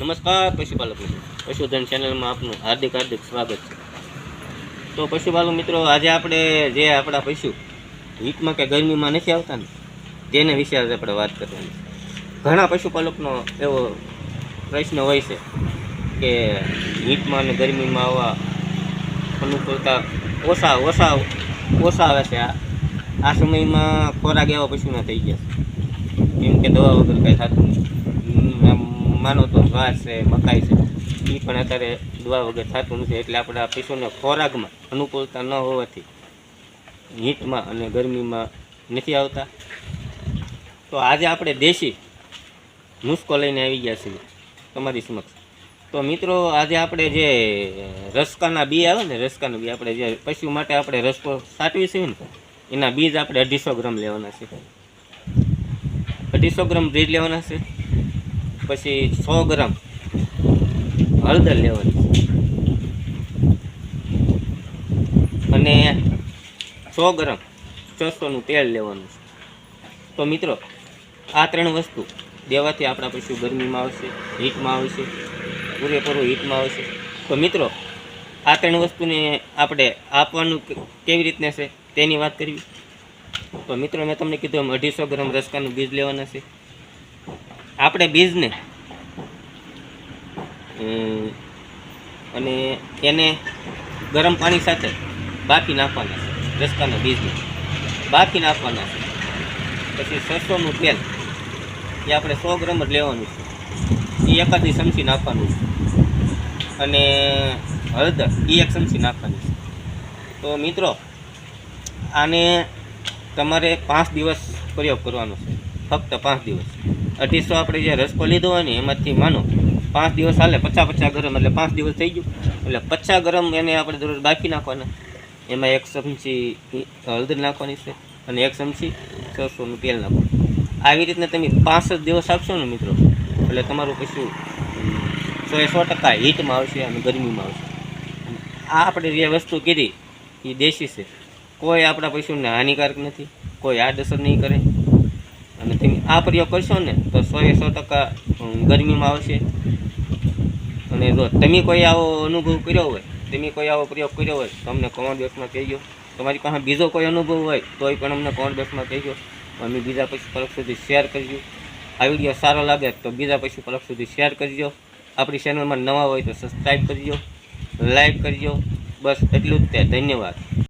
નમસ્કાર, પશુપાલક મિત્રો. પશુધન ચેનલમાં આપનું હાર્દિક હાર્દિક સ્વાગત છે. તો પશુપાલક મિત્રો, આજે આપણે જે આપણા પશુ હીટમાં કે ગરમીમાં નથી આવતા ને, તેના વિશે આજે આપણે વાત કરવાની ઘણા પશુપાલકનો એવો પ્રશ્ન હોય છે કે હીટમાં અને ગરમીમાં આવવા અનુકૂળતા ઓછા ઓછા ઓછા આવે છે. આ આ સમયમાં ખોરાક એવા પશુના થઈ ગયા છે. કેમ કે દવા વગર કંઈ થતું નથી. માનો તો ઘાસ છે, મકાઈ છે એ પણ અત્યારે દવા વગર થતું નથી, એટલે આપણા પશુને ખોરાકમાં અનુકૂળતા ન હોવાથી હીટમાં અને ગરમીમાં નથી આવતા. તો આજે આપણે દેશી નુસ્ખો લઈને આવી ગયા છીએ, તમારી સમક્ષ. તો મિત્રો, આજે આપણે જે રસકાના બી આવે ને, રસકાના બી આપણે જે પશુ માટે આપણે રસકો સાટવી છે ને, એના બીજ આપણે અઢીસો ગ્રામ લેવાના છે. અઢીસો ગ્રામ બ્રીજ લેવાના છે. પછી સો ગ્રામ હળદર લેવાની. અને સો ગ્રામ છસોનું તેલ લેવાનું છે. તો મિત્રો, આ ત્રણ વસ્તુ દેવાથી આપણા પશુ ગરમીમાં આવશે, હીટમાં આવશે, પૂરેપૂરું હીટમાં આવશે. તો મિત્રો, આ ત્રણ વસ્તુને આપણે આપવાનું કેવી રીતના છે તેની વાત કરવી? તો મિત્રો, મેં તમને કીધું એમ અઢીસો ગ્રામ રસકાનું બીજ લેવાના છે. આપણે બીજને અને એને ગરમ પાણી સાથે બાફી નાખવાના છે રસ્તાના બીજને. બાફી નાખવાના છે. પછી સરસોનું તેલ, એ આપણે સો ગ્રામ જ લેવાનું છે. એ એકાદી ચમચી નાખવાનું છે. અને હળદર, એ એક ચમચી નાખવાની છે. તો મિત્રો, આને તમારે પાંચ દિવસ પ્રયોગ કરવાનો છે. ફક્ત પાંચ દિવસ. અઢીસો આપણે જે રસકો લીધો હોય ને, એમાંથી માનો પાંચ દિવસ હાલે પચાસ પચાસ ગરમ, એટલે પાંચ દિવસ થઈ ગયું. એટલે પચા ગરમ એને આપણે દરરોજ બાફી નાખવાના. એમાં એક ચમચી હળદર નાખવાની છે અને એક ચમચી સરસોનું તેલ નાખવાનું. આવી રીતના તમે પાંચ જ દિવસ આપશો ને મિત્રો, એટલે તમારું પશુ સો એ સો ટકા હીટમાં આવશે અને ગરમીમાં આવશે. આ આપણે જે વસ્તુ કીધી, એ દેશી છે. કોઈ આપણા પશુને હાનિકારક નથી, કોઈ આડઅસર નહીં કરે. અને તમે આ પ્રયોગ કરશો ને, તો સો એ સો ટકા ગરમીમાં આવશે. અને તમે કોઈ આવો અનુભવ કર્યો હોય, તમે કોઈ આવો પ્રયોગ કર્યો હોય તો અમને કોમેન્ટ બોક્સમાં કહેજો. તમારી પાસે બીજો કોઈ અનુભવ હોય, તોય પણ અમને કોમેન્ટ બોક્સમાં કહેજો. અમે બીજા પશુપાલક સુધી શેર કરજો. આ વીડિયો સારો લાગે તો બીજા પશુપાલક સુધી શેર કરજો. આપણી ચેનલમાં નવા હોય તો સબસ્ક્રાઈબ કરજો. લાઈક કરજો. બસ એટલું જ તે. ધન્યવાદ.